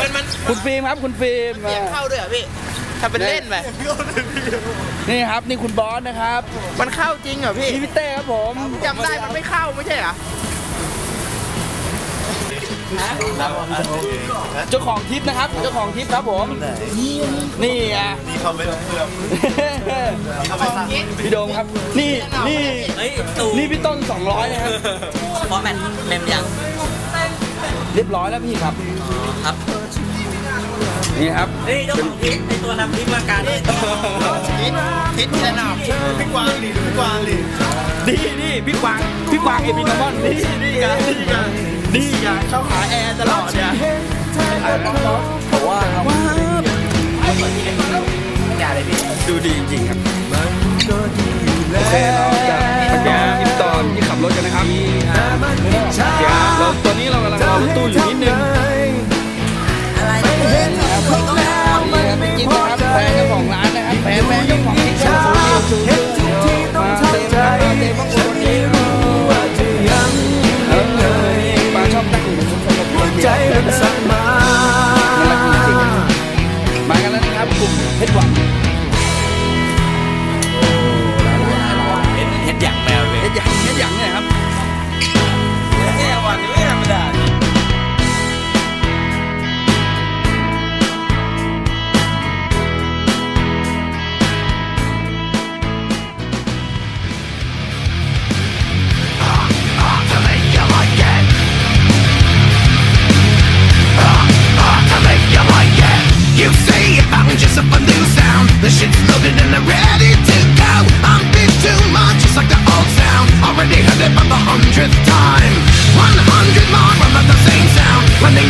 มันมันคุณฟิล์มครับคุณฟิล์มเสียงเข้าด้วยเหรอพี่ถ้าเป็นเล่นไปนี่ครับนี่คุณบอสนะครับ มันเข้าจริงเหรอพี่นี่พี่เต้ครับผมจำได้มันไม่เข้าไม่ใช่เหรอเจ้าของทริปนะครับเจ้าของทริปครับผมนี่อะนี่เขาไม่ต้องเพื่อมพี่โดมครับ นี่นี่เฮ้ยตูนี่พี่ต้น 200นะครับฟอร์แมตเมมยังเรียบร้อยแล้วพี่ครับครับ นี่ครับเฮ้ยเจ้าของทิปในตัวนำทิปมาการนี่ทิศทิศที่ระนาบพี่กวางดิดูพี่กวางดิดีนี่พี่กวางพี่กวางเอพินอมอนนี่นี่ไงนี่ไงนี่ไงเข้าขาแอร์ตลอดเนี่ยผมว่าครับดูดีจริงๆครับโอเคเราจะบรรยายคลิปตอนที่ขับรถกันนะครับเดี๋ยวเราตอนนี้เรากำลังรอรถตู้อยู่นิดนึง just a new sound. The shit's loaded and they're ready to go. I'm bit too much, just like the old sound. Already heard it for the hundredth time. One hundred more of the same sound. Running around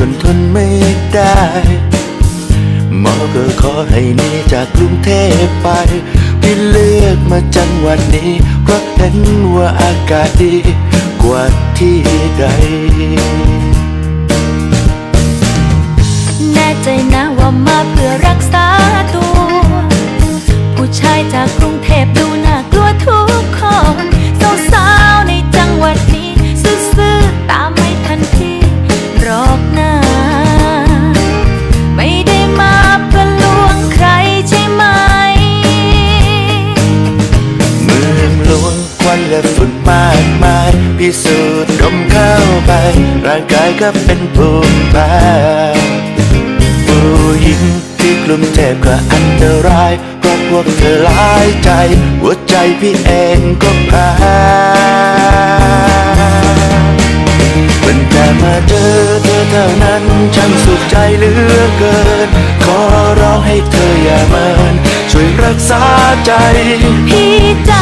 จนทนไม่ได้หมอก็ขอให้นีจากกรุงเทพไปพี่เลือกมาจังหวัดนี้เพราะเห็นว่าอากาศดีกว่าที่ใด แน่ใจนะว่ามาเพื่อรักษาตัว ผู้ชายจากกรุงเทพดูน่ากลัวทุกคน ก็เป็นภูมิแพ้ผู้หญิงที่กลุ่มเทพก็อันตรายเพราะพวกเธอหลายใจ หัวใจพี่เองก็แพ้เป็นแต่มาเจอเธอเท่านั้นฉันสุขใจเหลือเกิน ขอร้องให้เธออย่าเมินช่วยรักษาใจ พี่ใจ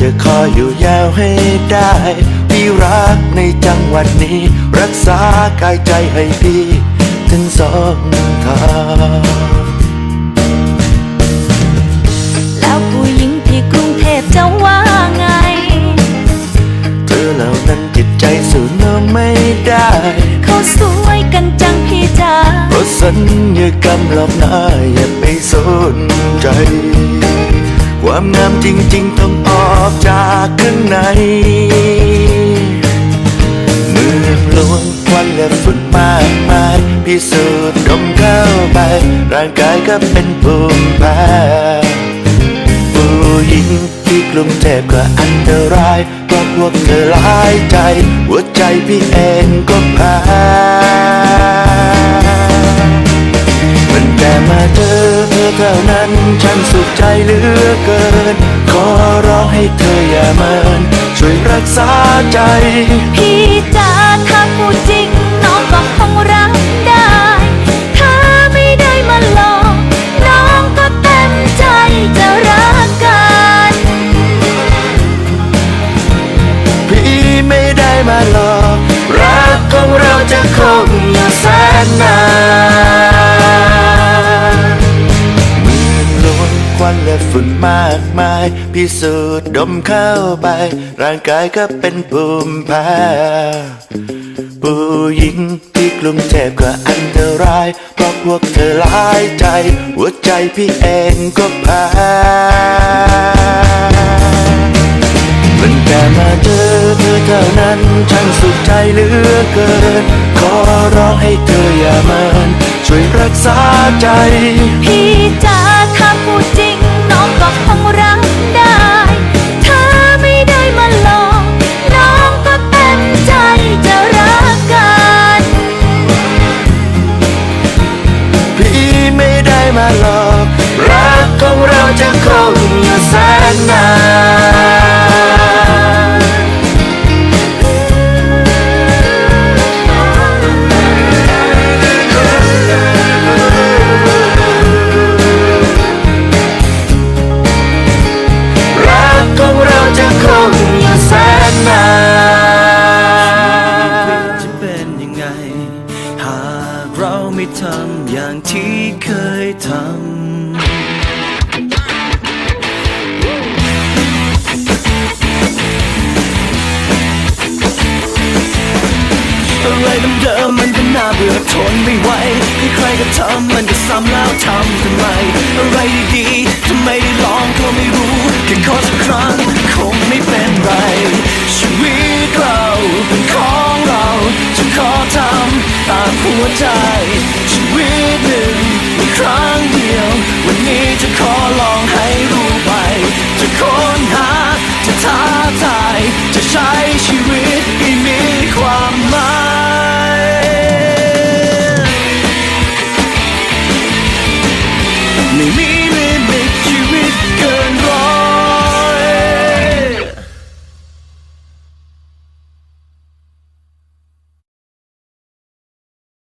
จะคอยอยู่ยาวให้ได้พี่รักในจังหวัดนี้ รักษากายใจให้พี่ถึงสองทางแล้วผู้หญิงที่กรุงเทพจะว่าไง เธอเหล่านั้นจิตใจสู้เนาไม่ได้เขาสวยกันจังพี่จ้าเพราะสัญญากรรมหลอกน้าอย่าไปสนใจ ความงามจริง ๆ ต้องออกจากข้างใน เมืองหลวงควันและฝุ่นมากมายพิสูจน์ดมเข้าไป ร่างกายก็เป็นภูมิแพ้ผู้หญิงที่กรุงเทพก็อันตรายเพราะพวกเธอหลายใจ หัวใจพี่เองก็แพ้ มันแต่มาเจอเธอเท่านั้นฉันสุขใจเหลือเกิน ขอร้องให้เธออย่าเมินช่วยรักษาใจพี่ายพิสูจน์ดมเข้าไป ร่างกายก็เป็นภูมิแพ้ผู้หญิงที่กรุงเทพก็อันตราย เพราะพวกเธอหลายใจ หัวใจพี่เองก็แพ้มันแค่มาเจอเธอเท่านั้นฉันสุขใจเหลือเกิน ขอร้องให้เธออย่าเมินช่วยรักษาใจ พี่จ๋าถ้าพูดจริง เรา หัวใจชีวิตหนึ่งมีครั้งเดียว วันนี้จะขอ